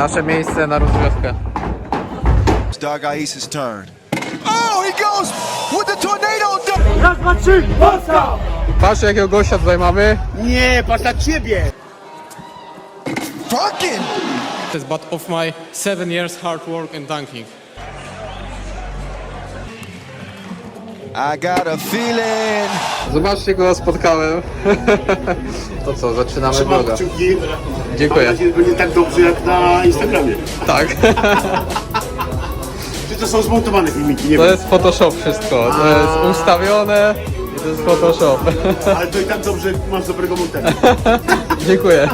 Nasze miejsce na rozgrzewkę. It's Dog Ais's turn. Oh, he goes with the tornado. Raz, dwa, trzy, Polska! Patrz jakiego gościa tutaj mamy. Nie, patrz na ciebie! Duncan. but of my seven years hard work and dunking. I got a feeling. Zobaczcie, kogo spotkałem. To co, zaczynamy Trzymam vloga. kciuki. Dziękuję. Mam nadzieję, że będzie tak dobrze jak na Instagramie. Tak. Czy to są zmontowane filmiki? Nie To wiem. jest Photoshop wszystko. To jest ustawione i to jest Photoshop. Ale to i tak dobrze, masz dobrego montera. Dziękuję.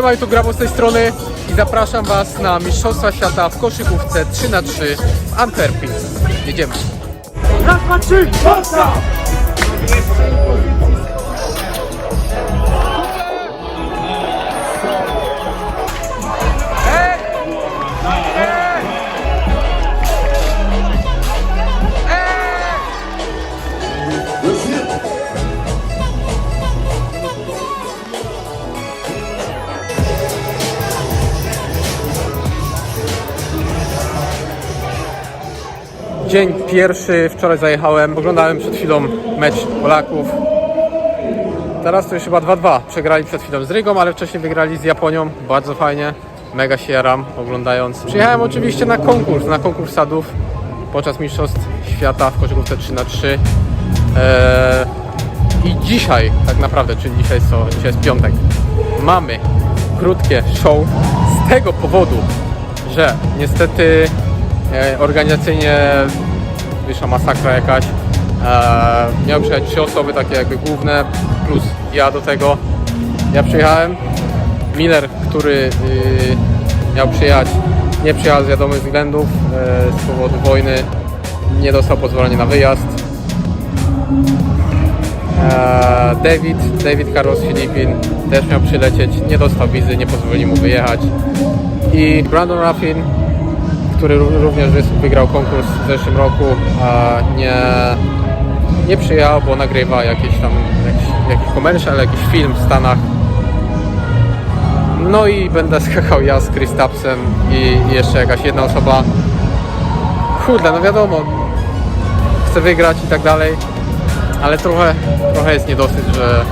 Siema, tu Grabo z tej strony i zapraszam Was na Mistrzostwa Świata w koszykówce 3 na 3 w Antwerpii. Jedziemy. Raz, dwa, trzy, Polska! Dzień pierwszy, wczoraj zajechałem, oglądałem przed chwilą mecz Polaków. Teraz to już chyba 2-2. Przegrali przed chwilą z Rygą, ale wcześniej wygrali z Japonią. Bardzo fajnie. Mega się jaram oglądając. Przyjechałem oczywiście na konkurs, na konkurs sadów podczas Mistrzostw Świata w koszykówce 3 na 3 eee, I dzisiaj tak naprawdę, czyli dzisiaj co? Dzisiaj jest piątek. Mamy krótkie show z tego powodu, że niestety organizacyjnie wyszła masakra jakaś. E, miały przyjechać trzy osoby, takie jakby główne, plus ja do tego. Ja przyjechałem. Miller, który y, miał przyjechać, nie przyjechał z wiadomych względów e, z powodu wojny. Nie dostał pozwolenia na wyjazd. E, David, David Carlos Filipin też miał przylecieć, nie dostał wizy, nie pozwolili mu wyjechać. I Brandon Ruffin, który ró- również wygrał konkurs w zeszłym roku, nie, nie przyjechał, bo nagrywa jakieś tam jakiś, jakiś commercial, jakiś film w Stanach. No i będę skakał ja z Chris Tapsem i, i jeszcze jakaś jedna osoba. Kurde, no wiadomo, chcę wygrać i tak dalej, ale trochę, trochę jest niedosyt, że,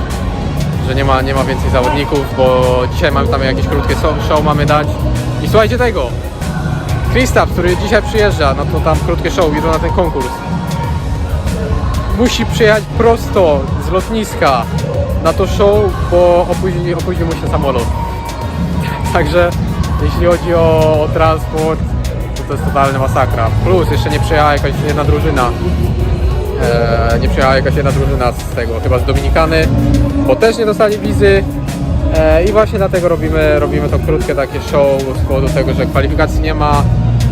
że nie, ma, nie ma więcej zawodników, bo dzisiaj mamy tam jakieś krótkie show, show mamy dać. I słuchajcie tego, Krzysztof, który dzisiaj przyjeżdża, no to tam krótkie show, idą na ten konkurs. Musi przyjechać prosto z lotniska na to show, bo opóźni, opóźnił mu się samolot. Także jeśli chodzi o, o transport, to to jest totalna masakra. Plus jeszcze nie przyjechała jakaś jedna drużyna. E, nie przyjechała jakaś jedna drużyna z tego, chyba z Dominikany, bo też nie dostali wizy. E, I właśnie dlatego robimy, robimy to krótkie takie show z powodu tego, że kwalifikacji nie ma,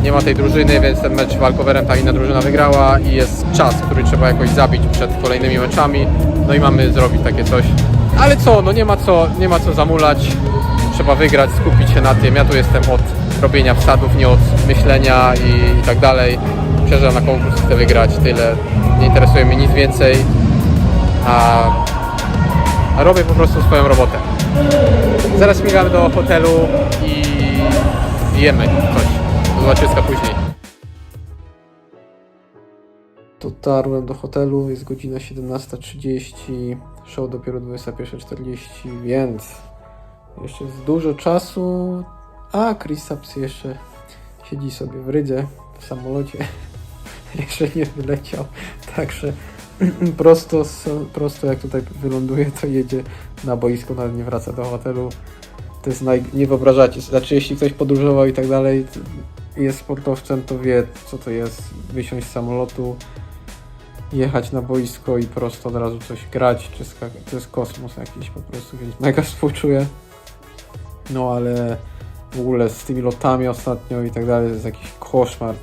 nie ma tej drużyny, więc ten mecz walkowerem ta inna drużyna wygrała i jest czas, który trzeba jakoś zabić przed kolejnymi meczami. No i mamy zrobić takie coś. Ale co, no nie ma co, nie ma co zamulać. Trzeba wygrać, skupić się na tym. Ja tu jestem od robienia wsadów, nie od myślenia i, i tak dalej. Przyjeżdżam na konkurs, chcę wygrać, tyle. Nie interesuje mnie nic więcej. A, a robię po prostu swoją robotę. Zaraz śmigamy do hotelu i jemy coś. Do zobaczyska później. Dotarłem do hotelu, jest godzina 17.30, show dopiero 21.40, więc jeszcze jest dużo czasu, a Chris Saps jeszcze siedzi sobie w Rydze w samolocie, jeszcze nie wyleciał, także prosto, prosto jak tutaj wyląduje, to jedzie na boisko, nawet nie wraca do hotelu. To jest naj... nie wyobrażacie, znaczy jeśli ktoś podróżował i tak dalej, jest sportowcem, to wie co to jest wysiąść z samolotu, jechać na boisko i prosto od razu coś grać, czy. To jest kosmos jakiś po prostu, więc mega współczuję. No ale w ogóle z tymi lotami ostatnio i tak dalej, to jest jakiś koszmar.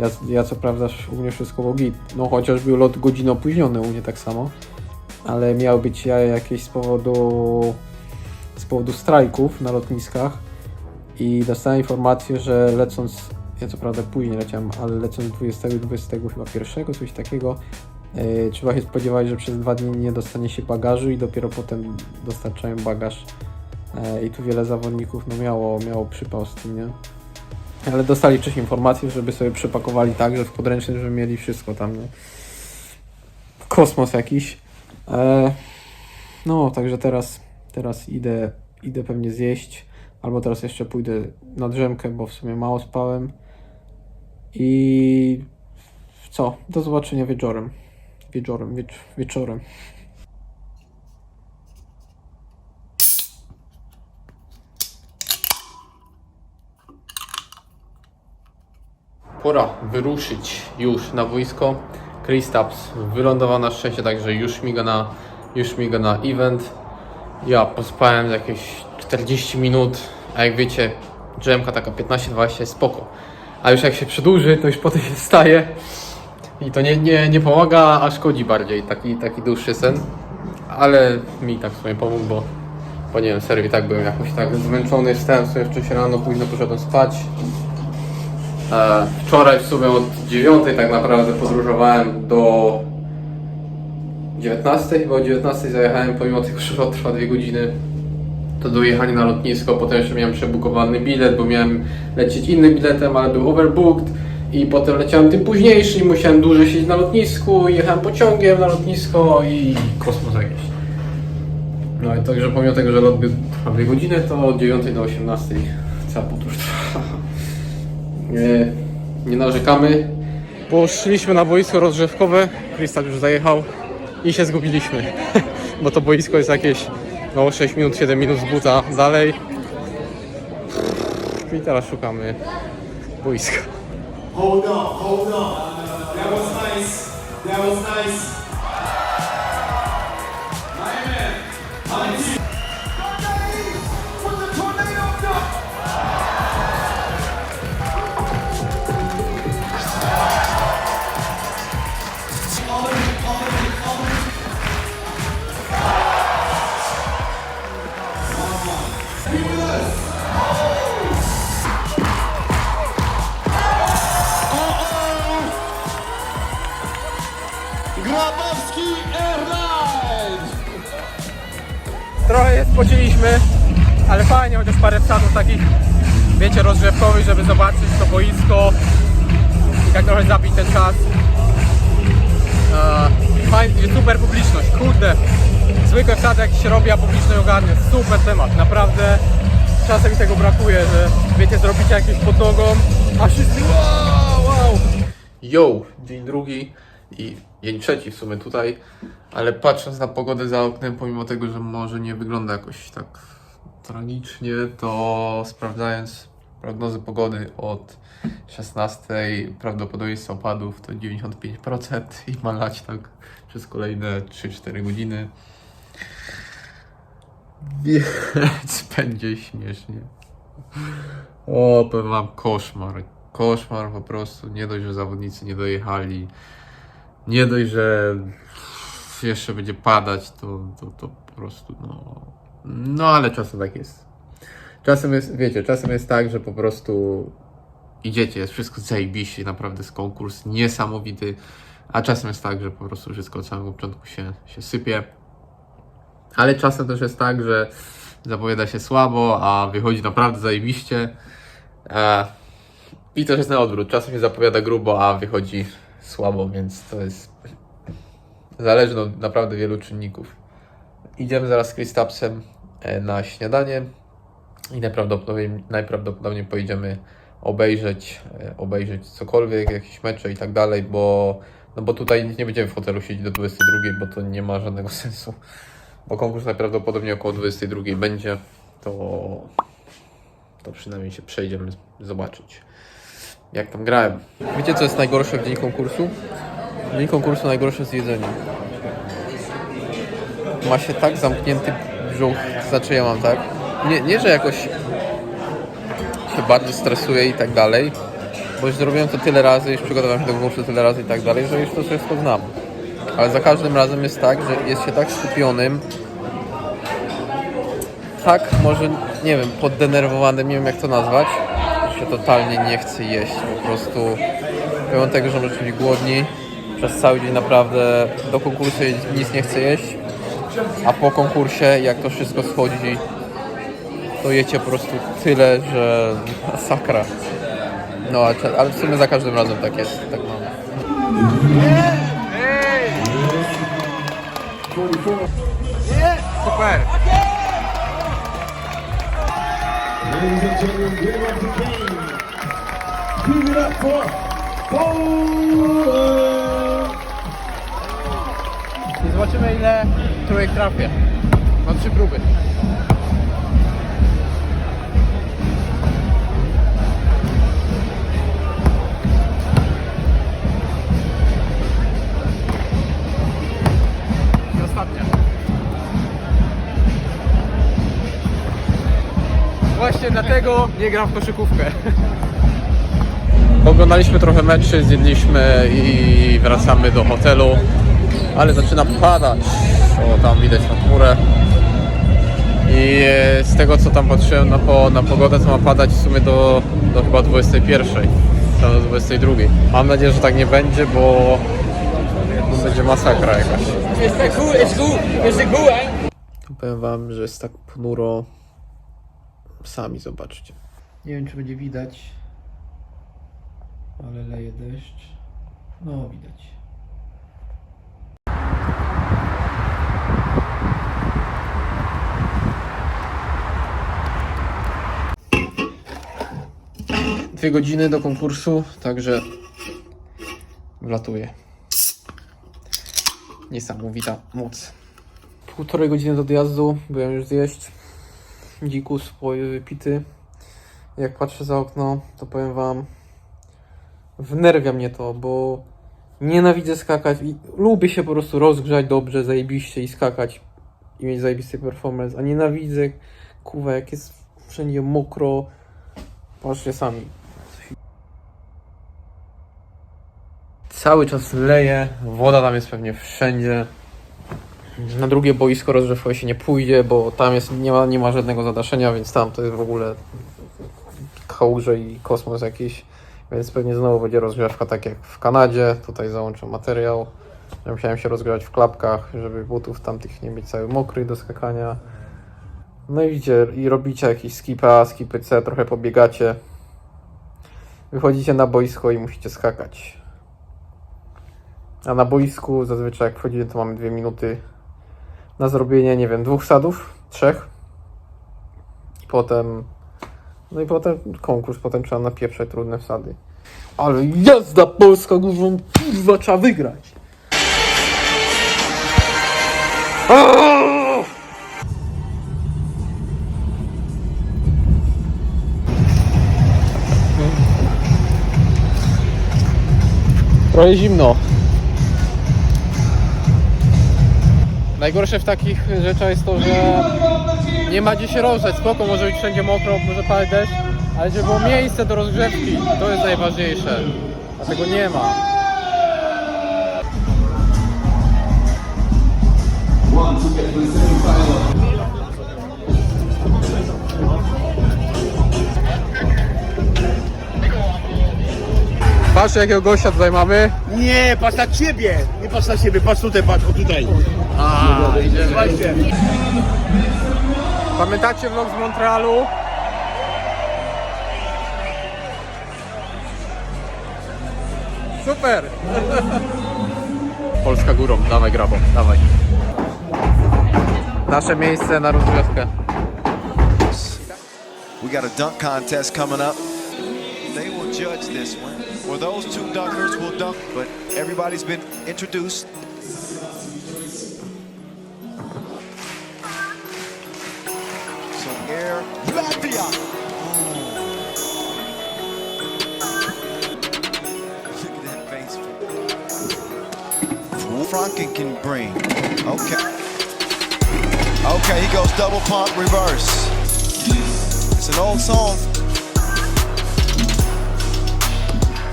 Ja, ja co prawda u mnie wszystko było git, no chociaż był lot godzinę opóźniony u mnie tak samo, ale miał być ja jakieś z powodu z powodu strajków na lotniskach i dostałem informację, że lecąc, ja co prawda później leciałem, ale lecąc 20 i 20 chyba pierwszego, coś takiego, yy, trzeba się spodziewać, że przez dwa dni nie dostanie się bagażu i dopiero potem dostarczają bagaż. Yy, I tu wiele zawodników no, miało, miało przypał z tym, nie? Ale dostali wcześniej informację, żeby sobie przepakowali tak, że w podręcznym, żeby mieli wszystko tam, nie? Kosmos jakiś. E, no, także teraz, teraz idę, idę pewnie zjeść. Albo teraz jeszcze pójdę na drzemkę, bo w sumie mało spałem. I co? Do zobaczenia wieczorem. Wieczorem, wiecz, wieczorem. Pora wyruszyć już na wojsko. Kristaps wylądował na szczęście, także już miga na, już miga na event. Ja pospałem jakieś 40 minut, a jak wiecie, drzemka taka 15-20 jest spoko. A już jak się przedłuży, to już potem się staje i to nie, nie, nie pomaga, a szkodzi bardziej taki, taki dłuższy sen. Ale mi tak w sumie pomógł, bo, bo nie wiem, tak byłem jakoś tak zmęczony, wstałem sobie wcześniej rano, późno poszedłem spać. E, Wczoraj w sumie od 9 tak naprawdę podróżowałem do 19, chyba o 19 zajechałem, pomimo tego, że lot trwa 2 godziny. To dojechanie na lotnisko, potem jeszcze miałem przebukowany bilet, bo miałem lecieć innym biletem, ale był overbooked. I potem leciałem tym późniejszym, musiałem dłużej siedzieć na lotnisku, jechałem pociągiem na lotnisko i kosmos jakiś. No i także pomimo tego, że lot trwa 2 godziny, to od 9 do 18 cała podróż trwa. Nie, nie narzekamy. Poszliśmy na boisko rozgrzewkowe. Krystal już zajechał i się zgubiliśmy. Bo to boisko jest jakieś no, 6 minut, 7 minut z buta dalej. I teraz szukamy boiska. Hold on, hold on. That was nice. That was nice. Spociliśmy, ale fajnie, chociaż parę wsadów takich, wiecie, rozgrzewkowych, żeby zobaczyć to boisko i tak trochę zabić ten czas. Eee, Fajnie, super publiczność, kurde. Zwykłe wsady jak się robi, a publiczność ogarnie. Super temat, naprawdę. Czasem mi tego brakuje, że wiecie, zrobicie jakieś pod nogą, a wszyscy wow, wow. Yo, dzień drugi i dzień trzeci w sumie tutaj, ale patrząc na pogodę za oknem, pomimo tego, że może nie wygląda jakoś tak tragicznie, to sprawdzając prognozy pogody od 16 prawdopodobieństwo opadów to 95% i ma lać tak przez kolejne 3-4 godziny. Więc będzie śmiesznie. O, powiem wam koszmar. Koszmar po prostu. Nie dość, że zawodnicy nie dojechali. Nie dość, że jeszcze będzie padać, to, to, to po prostu no. No ale czasem tak jest. Czasem jest, wiecie, czasem jest tak, że po prostu idziecie, jest wszystko zajebiście, naprawdę jest konkurs niesamowity, a czasem jest tak, że po prostu wszystko od samego początku się, się sypie. Ale czasem też jest tak, że zapowiada się słabo, a wychodzi naprawdę zajebiście. E, I też jest na odwrót. Czasem się zapowiada grubo, a wychodzi słabo, więc to jest zależne od naprawdę wielu czynników. Idziemy zaraz z Kristapsem e, na śniadanie i najprawdopodobniej, najprawdopodobniej pojedziemy obejrzeć, e, obejrzeć cokolwiek, jakieś mecze i tak dalej, bo, no bo tutaj nie będziemy w hotelu siedzieć do 22, bo to nie ma żadnego sensu. Bo konkurs najprawdopodobniej około 22 będzie, to, to przynajmniej się przejdziemy zobaczyć, jak tam grałem. Wiecie, co jest najgorsze w dzień konkursu? W dzień konkursu najgorsze jest jedzenie. Ma się tak zamknięty brzuch, znaczy ja mam tak. Nie, nie że jakoś trochę bardziej stresuję i tak dalej, bo już zrobiłem to tyle razy, już przygotowałem się do konkursu tyle razy i tak dalej, że już to wszystko znam. Ale za każdym razem jest tak, że jest się tak skupionym, tak może, nie wiem, poddenerwowanym, nie wiem jak to nazwać, się totalnie nie chce jeść, po prostu pomimo tego, że możecie być głodni, przez cały dzień naprawdę do konkursu nic nie chce jeść, a po konkursie, jak to wszystko schodzi, to jecie po prostu tyle, że masakra. No, ale, w sumie za każdym razem tak jest, tak mam. Super! Ladies and gentlemen, the. Give it up for Poland. I zobaczymy ile trójek trafię. Mam trzy próby. Właśnie dlatego nie gram w koszykówkę. Oglądaliśmy trochę meczy, zjedliśmy i wracamy do hotelu. Ale zaczyna padać. O, tam widać na chmurę. I e, z tego co tam patrzyłem na, po, na pogodę, to ma padać w sumie do, do chyba 21. Tam do 22. Mam nadzieję, że tak nie będzie, bo to będzie masakra jakaś. Powiem wam, że jest tak ponuro. Sami zobaczcie. Nie wiem, czy będzie widać, ale leje deszcz. No, widać. Dwie godziny do konkursu, także wlatuję. Niesamowita moc. Półtorej godziny do odjazdu, byłem już zjeść. Dzikus wypity. Jak patrzę za okno, to powiem wam, wnerwia mnie to, bo nienawidzę skakać i lubię się po prostu rozgrzać dobrze, zajebiście i skakać i mieć zajebisty performance, a nienawidzę, kuwa, jak jest wszędzie mokro. Patrzcie sami. Cały czas leje, woda tam jest pewnie wszędzie. Na drugie boisko rozgrzewkowe się nie pójdzie, bo tam jest, nie, ma, nie ma żadnego zadaszenia, więc tam to jest w ogóle kałuże i kosmos jakiś. Więc pewnie znowu będzie rozgrzewka tak jak w Kanadzie. Tutaj załączę materiał. Ja musiałem się rozgrzać w klapkach, żeby butów tamtych nie mieć cały mokry do skakania. No i widzicie, i robicie jakieś skipy A, skipy C, trochę pobiegacie. Wychodzicie na boisko i musicie skakać. A na boisku zazwyczaj jak wchodzimy, to mamy dwie minuty na zrobienie, nie wiem, dwóch sadów, trzech. Potem, no i potem konkurs, potem trzeba napieprzać trudne wsady. Ale jazda polska głową, kurwa, trzeba wygrać. Trochę zimno. Najgorsze w takich rzeczach jest to, że nie ma gdzie się rozgrzeć. Spoko, może być wszędzie mokro, może padać deszcz, ale żeby było miejsce do rozgrzewki, to jest najważniejsze. A tego nie ma. Patrz jakiego gościa tutaj mamy. Nie, patrz na ciebie! Nie patrz na siebie, patrz tutaj, patrz, o tutaj. Pamiętacie vlog z Montrealu? Super! Polska górą, dawaj grabo, dawaj. Nasze miejsce na rozgrzewkę. We got a dunk contest coming up. They will judge this one. Well, those two dunkers will dunk, but everybody's been introduced. Latvia. Look at that face. Franken can bring. Okay. Okay, he goes double pump reverse. It's an old song.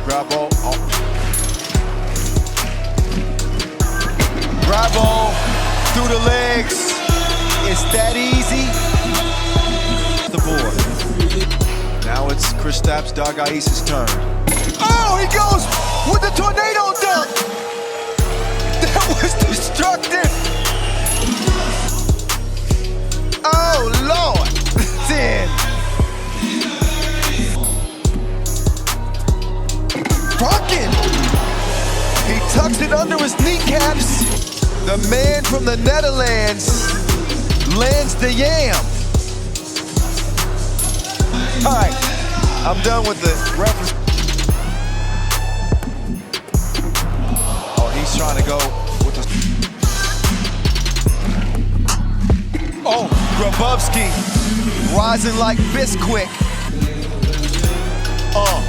Bravo. Oh. Bravo through the legs. It's that easy. The board. Now it's Kristaps Dargais' turn. Oh, he goes with the tornado dunk. That was destructive. Oh, Lord. Ten. Brunken. He tucks it under his kneecaps. The man from the Netherlands lands the yam. All right, I'm done with the reference. Oh, he's trying to go with the. Oh, Grabowski rising like Bisquick. Oh.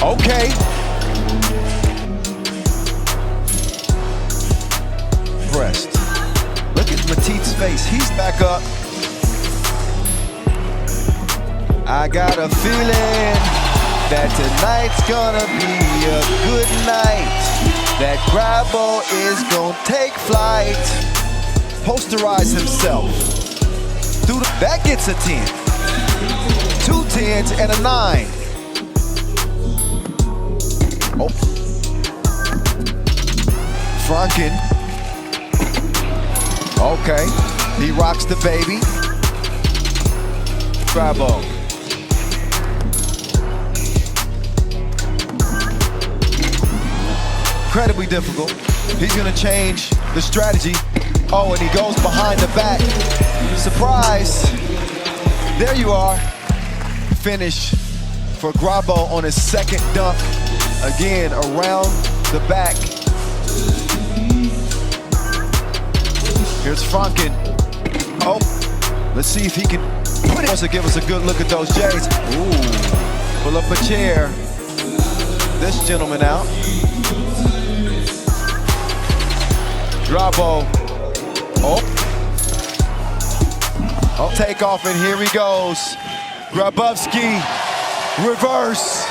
Uh. Okay. Face. He's back up. I got a feeling that tonight's gonna be a good night. That Grabo is gonna take flight. Posterize himself. Through the, that gets a 10. Two tens and a nine. Oh. Franken. Okay. He rocks the baby. Bravo. Incredibly difficult. He's gonna change the strategy. Oh, and he goes behind the back. Surprise. There you are. Finish for Grabo on his second dunk. Again, around the back. Here's Franken. Oh, let's see if he can put it. To give us a good look at those Jays. Ooh, pull up a chair. This gentleman out. Grabo. Oh. Oh, take off, and here he goes. Grabowski, reverse.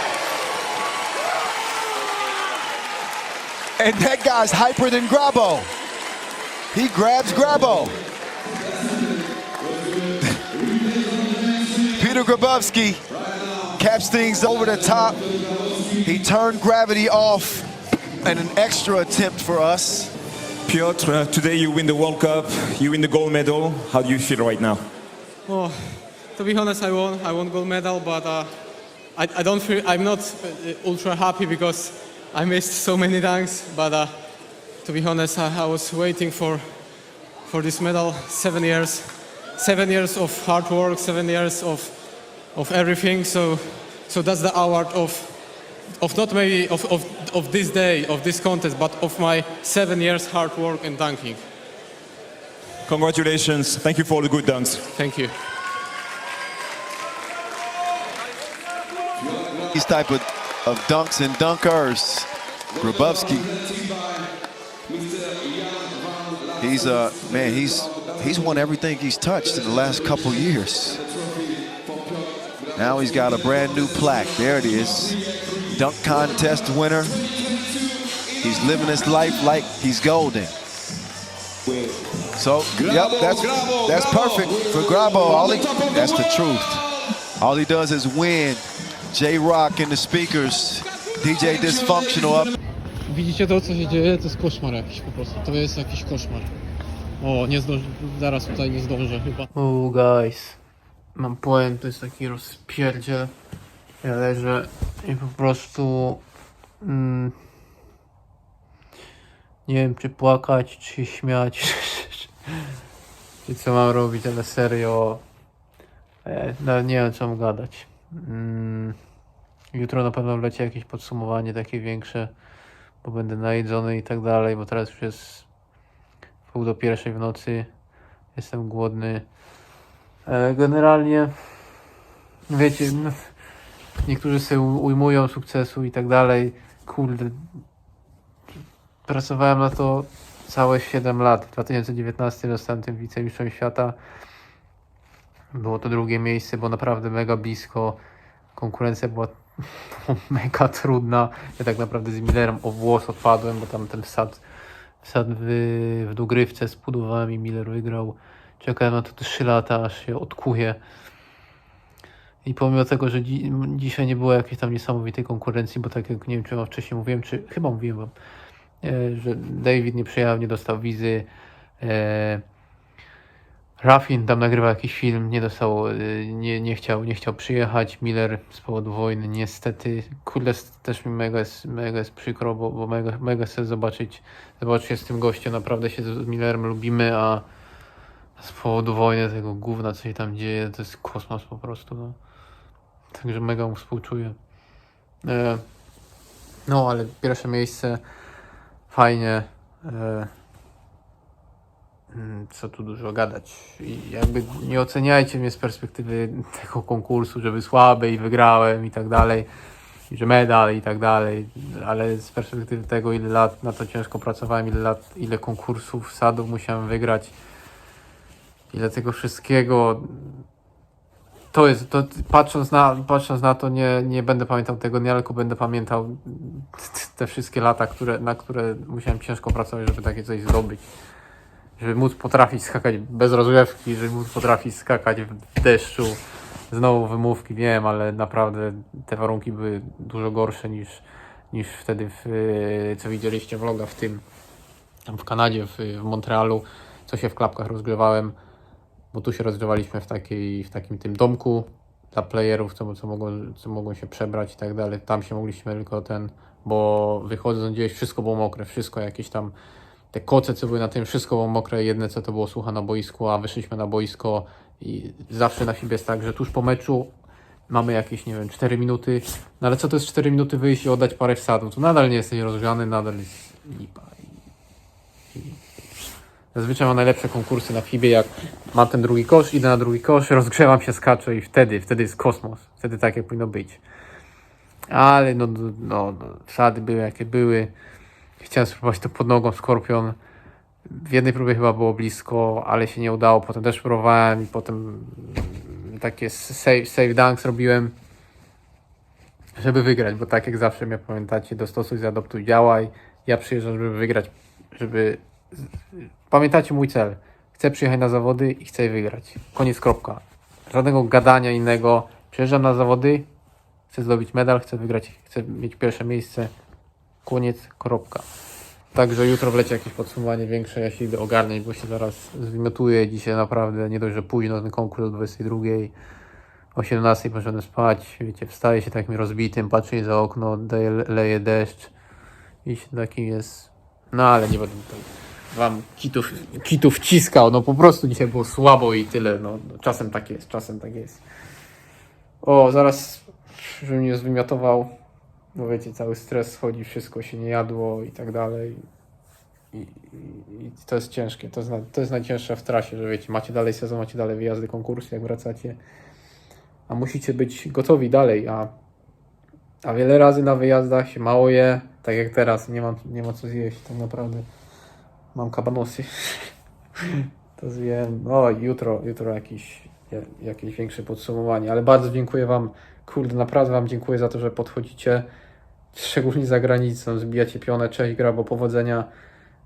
And that guy's hyper than Grabo. He grabs Grabo. Peter Grabowski caps things over the top. He turned gravity off and an extra attempt for us. Piotr, uh, today you win the World Cup, you win the gold medal. How do you feel right now? Oh, to be honest, I won. I won gold medal, but uh, I, I don't feel. I'm not uh, ultra happy because I missed so many dunks. But uh, to be honest, I, I was waiting for for this medal seven years, seven years of hard work, seven years of of everything. So, so that's the award of of not maybe of, of, of this day, of this contest, but of my seven years hard work and dunking. Congratulations. Thank you for all the good dunks. Thank you. These type of, of dunks and dunkers. Grabowski. He's uh man, he's he's won everything he's touched in the last couple years. Now he's got a brand new plaque. There it is. Dunk contest winner. He's living his life like he's golden. So, yep, that's that's perfect for Grabo. All he, that's the truth. All he does is win. J Rock in the speakers. DJ Dysfunctional up. Widzicie to, co się dzieje? To jest koszmar jakiś po prostu. To jest jakiś koszmar. O, nie zdążę, zaraz tutaj nie zdążę chyba. Oh guys, mam powiem, to jest taki rozpierdziel. Ja leżę i po prostu... Mm, nie wiem, czy płakać, czy śmiać, czy co mam robić, ale serio... e, nie wiem, co mam gadać. Mm, jutro na pewno leci jakieś podsumowanie takie większe bo będę najedzony i tak dalej, bo teraz już jest pół do pierwszej w nocy, jestem głodny. E, Generalnie, wiecie, no, niektórzy u- ujmują sukcesu i tak dalej. Kurde, pracowałem na to całe 7 lat. W 2019 zostałem tym wicemistrzem świata. było to drugie miejsce, bo naprawdę mega blisko. Konkurencja była mega trudna. Ja tak naprawdę z Millerem o włos odpadłem, bo tam ten wsad, wsad w, w dogrywce z pudłowami Miller wygrał. Czekałem na to 3 lata, aż się odkuje. I pomimo tego, że dzi dzisiaj nie było jakiejś tam niesamowitej konkurencji, bo tak jak nie wiem, czy wam wcześniej mówiłem, czy chyba mówiłem wam, e, że David nie przyjechał, nie dostał wizy. E, Raffin tam nagrywał jakiś film, nie dostał, y, nie, nie, chciał, nie chciał przyjechać. Miller z powodu wojny, niestety. Kurde, też mi mega jest, mega jest przykro, bo, bo mega, mega chcę zobaczyć, zobaczyć się z tym gościem. Naprawdę się z Millerem lubimy, a z powodu wojny, tego gówna, co się tam dzieje, to jest kosmos po prostu. No. Także mega mu współczuję. E, no, ale pierwsze miejsce, fajnie. E, co tu dużo gadać. I jakby nie oceniajcie mnie z perspektywy tego konkursu, żeby słaby i wygrałem i tak dalej, i że medal i tak dalej, ale z perspektywy tego, ile lat na to ciężko pracowałem, ile lat, ile konkursów, sadów musiałem wygrać, ile tego wszystkiego. To jest, to patrząc na, patrząc na to, nie, nie będę pamiętał tego dnia, tylko będę pamiętał te wszystkie lata, które, na które musiałem ciężko pracować, żeby takie coś zdobyć żeby móc potrafić skakać bez rozgrzewki, żeby móc potrafić skakać w deszczu. Znowu wymówki, wiem, ale naprawdę te warunki były dużo gorsze niż, niż wtedy, w, e, co widzieliście vloga w tym, tam w Kanadzie, w, w Montrealu, co się w klapkach rozgrzewałem, bo tu się rozgrzewaliśmy w, takiej, w takim tym domku dla playerów, co, co, mogą, co mogą się przebrać i tak dalej. Tam się mogliśmy tylko ten, bo wychodząc gdzieś wszystko było mokre, wszystko jakieś tam te koce, co były na tym, wszystko było mokre, jedne co to było sucha na boisku, a wyszliśmy na boisko i zawsze na siebie jest tak, że tuż po meczu mamy jakieś, nie wiem, 4 minuty, no ale co to jest 4 minuty wyjść i oddać parę wsadów, to nadal nie jesteś rozgrzany, nadal jest lipa. Zazwyczaj mam najlepsze konkursy na FIBie, jak mam ten drugi kosz, idę na drugi kosz, rozgrzewam się, skaczę i wtedy, wtedy jest kosmos, wtedy tak jak powinno być. Ale no, no, no wsady były jakie były. Chciałem spróbować to pod nogą Skorpion. W jednej próbie chyba było blisko, ale się nie udało. Potem też próbowałem i potem takie save, save dunks robiłem, żeby wygrać, bo tak jak zawsze mnie pamiętacie, dostosuj, zaadoptuj, działaj. Ja przyjeżdżam, żeby wygrać, żeby... Pamiętacie mój cel. Chcę przyjechać na zawody i chcę je wygrać. Koniec, kropka. Żadnego gadania innego. Przyjeżdżam na zawody, chcę zdobyć medal, chcę wygrać, chcę mieć pierwsze miejsce. Koniec, kropka. Także jutro wleci jakieś podsumowanie większe, ja się idę ogarnąć, bo się zaraz zwymiotuję. Dzisiaj naprawdę nie dość, że późno ten konkurs o 22, o 17 poszedłem spać, wiecie, wstaję się takim rozbitym, patrzę za okno, daje, leje deszcz i się taki jest, no ale nie będę tutaj wam kitów, kitów wciskał, no po prostu dzisiaj było słabo i tyle, no czasem tak jest, czasem tak jest. O, zaraz, żebym nie zwymiotował, bo wiecie, cały stres schodzi, wszystko się nie jadło i tak dalej. I, i, i to jest ciężkie, to jest, na, to jest najcięższe w trasie, że wiecie, macie dalej sezon, macie dalej wyjazdy, konkursy, jak wracacie, a musicie być gotowi dalej, a, a wiele razy na wyjazdach się mało je, tak jak teraz, nie mam, nie ma co zjeść, tak naprawdę. Mam kabanosy, to zjem, no jutro, jutro jakiś, jakieś większe podsumowanie, ale bardzo dziękuję Wam, kurde, naprawdę Wam dziękuję za to, że podchodzicie, szczególnie za granicą, zbijacie pionę, cześć, grabo, powodzenia,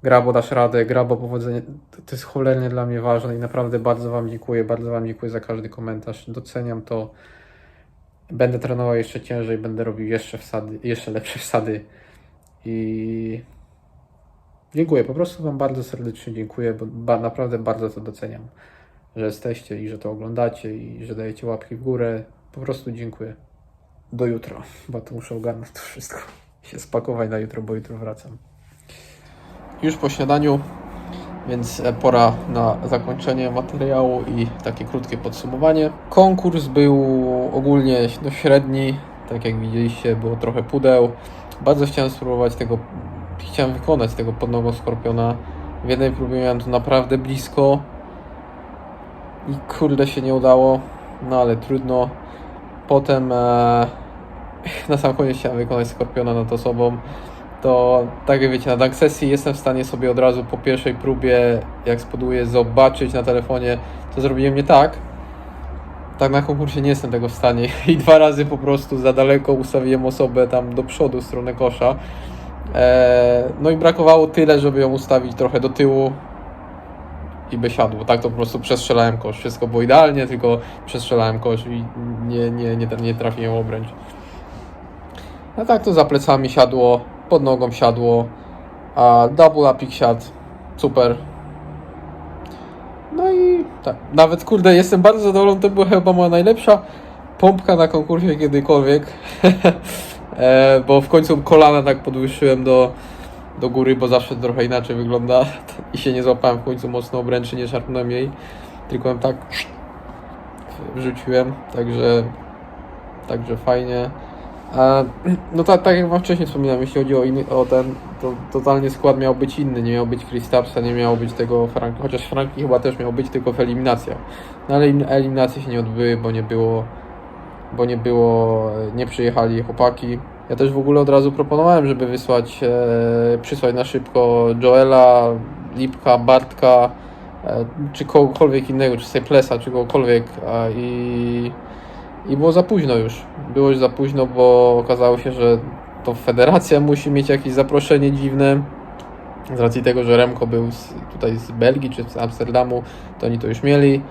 grabo, dasz radę, grabo, powodzenia, to, to jest cholernie dla mnie ważne i naprawdę bardzo Wam dziękuję, bardzo Wam dziękuję za każdy komentarz, doceniam to, będę trenował jeszcze ciężej, będę robił jeszcze wsady, jeszcze lepsze wsady. I dziękuję, po prostu Wam bardzo serdecznie dziękuję, bo ba, naprawdę bardzo to doceniam, że jesteście i że to oglądacie i że dajecie łapki w górę, po prostu dziękuję. Do jutra, bo to muszę ogarnąć to wszystko. Się spakować na jutro, bo jutro wracam. Już po śniadaniu, więc e, pora na zakończenie materiału i takie krótkie podsumowanie. Konkurs był ogólnie no, średni, tak jak widzieliście, było trochę pudeł. Bardzo chciałem spróbować tego, chciałem wykonać tego pod nogą skorpiona. W jednej próbie miałem to naprawdę blisko i kurde się nie udało, no ale trudno. Potem e, na sam koniec chciałem wykonać Skorpiona nad osobą. To tak jak wiecie, na dunk sesji jestem w stanie sobie od razu po pierwszej próbie, jak spoduje, zobaczyć na telefonie, co zrobiłem nie tak. tak na konkursie nie jestem tego w stanie i dwa razy po prostu za daleko ustawiłem osobę tam do przodu w stronę kosza. E, no i brakowało tyle, żeby ją ustawić trochę do tyłu i by siadło. Tak to po prostu przestrzelałem kosz. Wszystko było idealnie, tylko przestrzelałem kosz i nie, nie, nie, nie trafiłem obręcz. No tak to za plecami siadło, pod nogą siadło, a double upik siadł. Super. No i tak, nawet kurde, jestem bardzo zadowolony, to była chyba moja najlepsza pompka na konkursie kiedykolwiek. e, bo w końcu kolana tak podwyższyłem do, do góry, bo zawsze trochę inaczej wygląda i się nie złapałem w końcu mocno obręczy, nie szarpnąłem jej, tylko tak wrzuciłem, także także fajnie. E, no tak, tak jak wam wcześniej wspominałem, jeśli chodzi o, o ten, to totalnie skład miał być inny, nie miał być Chris Tapsa, nie miało być tego Franki, chociaż Franki chyba też miał być tylko w eliminacjach. No ale elim- eliminacje się nie odbyły, bo nie było, bo nie było, nie przyjechali chłopaki. Ja też w ogóle od razu proponowałem, żeby wysłać, e, przysłać na szybko Joela, Lipka, Bartka, e, czy kogokolwiek innego, czy Seplesa, czy kogokolwiek a, i i było za późno już. Było już za późno, bo okazało się, że to federacja musi mieć jakieś zaproszenie dziwne. Z racji tego, że Remko był z, tutaj z Belgii czy z Amsterdamu, to oni to już mieli.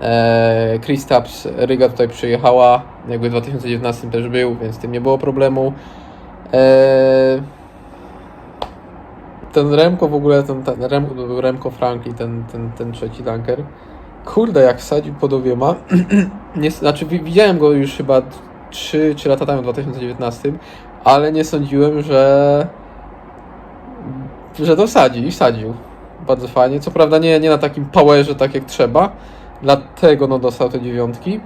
Eee, Chris Taps, Ryga tutaj przyjechała, jakby w 2019 też był, więc z tym nie było problemu. Eee, ten Remko w ogóle, ten, ten Remko, Remko Franklin, ten, ten, ten trzeci tanker. Kurde, jak wsadził pod owiema. nie, znaczy, wi- widziałem go już chyba 3, 3 lata temu, w 2019, ale nie sądziłem, że. że to wsadzi i wsadził. Bardzo fajnie. Co prawda nie, nie na takim powerze, tak jak trzeba. Dlatego no dostał te dziewiątki.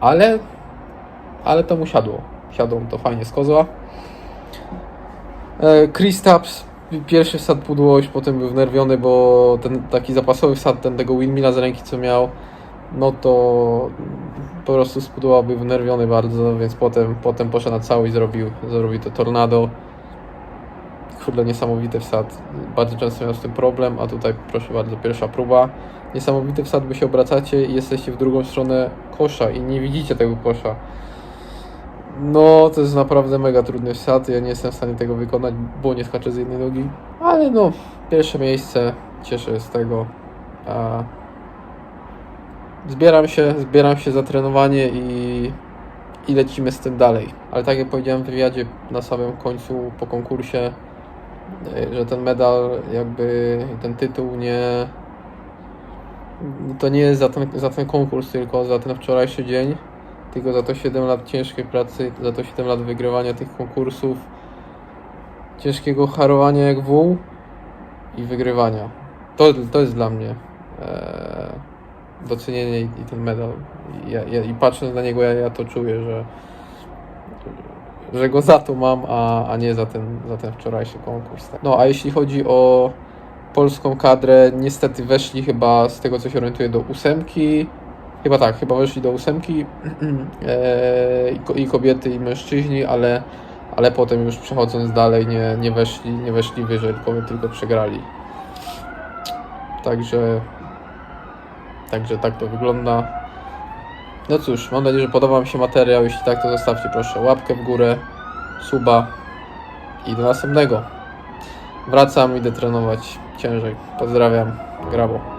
Ale. Ale to mu siadło. Siadło mu to fajnie z kozła. E, Chris Taps pierwszy wsad pudłoś, potem był wnerwiony, bo ten taki zapasowy wsad, ten tego windmilla z ręki co miał, no to po prostu spudłował, był wnerwiony bardzo, więc potem, potem poszedł na cały i zrobił, zrobił to tornado. Kurde, niesamowity wsad. Bardzo często miał z tym problem, a tutaj proszę bardzo, pierwsza próba. Niesamowity wsad, by się obracacie i jesteście w drugą stronę kosza i nie widzicie tego kosza. No, to jest naprawdę mega trudny wsad. Ja nie jestem w stanie tego wykonać, bo nie skaczę z jednej nogi. Ale no, pierwsze miejsce. Cieszę się z tego. A... Zbieram się, zbieram się za trenowanie i, i lecimy z tym dalej. Ale tak jak powiedziałem w wywiadzie na samym końcu po konkursie, y, że ten medal, jakby ten tytuł nie. To nie jest za ten, za ten konkurs, tylko za ten wczorajszy dzień tylko za to 7 lat ciężkiej pracy, za to 7 lat wygrywania tych konkursów, ciężkiego harowania jak wół i wygrywania. To, to jest dla mnie e, docenienie i, i ten medal. I, ja, ja, I patrząc na niego, ja, ja to czuję, że, że go za to mam, a, a nie za ten, za ten wczorajszy konkurs. No, a jeśli chodzi o polską kadrę, niestety weszli chyba z tego, co się orientuję, do ósemki. Chyba tak, chyba weszli do ósemki e, i kobiety, i mężczyźni, ale, ale potem już przechodząc dalej nie, nie, weszli, nie weszli wyżej, tylko, tylko przegrali. Także, także tak to wygląda. No cóż, mam nadzieję, że podoba Wam się materiał. Jeśli tak, to zostawcie proszę łapkę w górę, suba i do następnego. Wracam, idę trenować ciężej. Pozdrawiam, Grabo.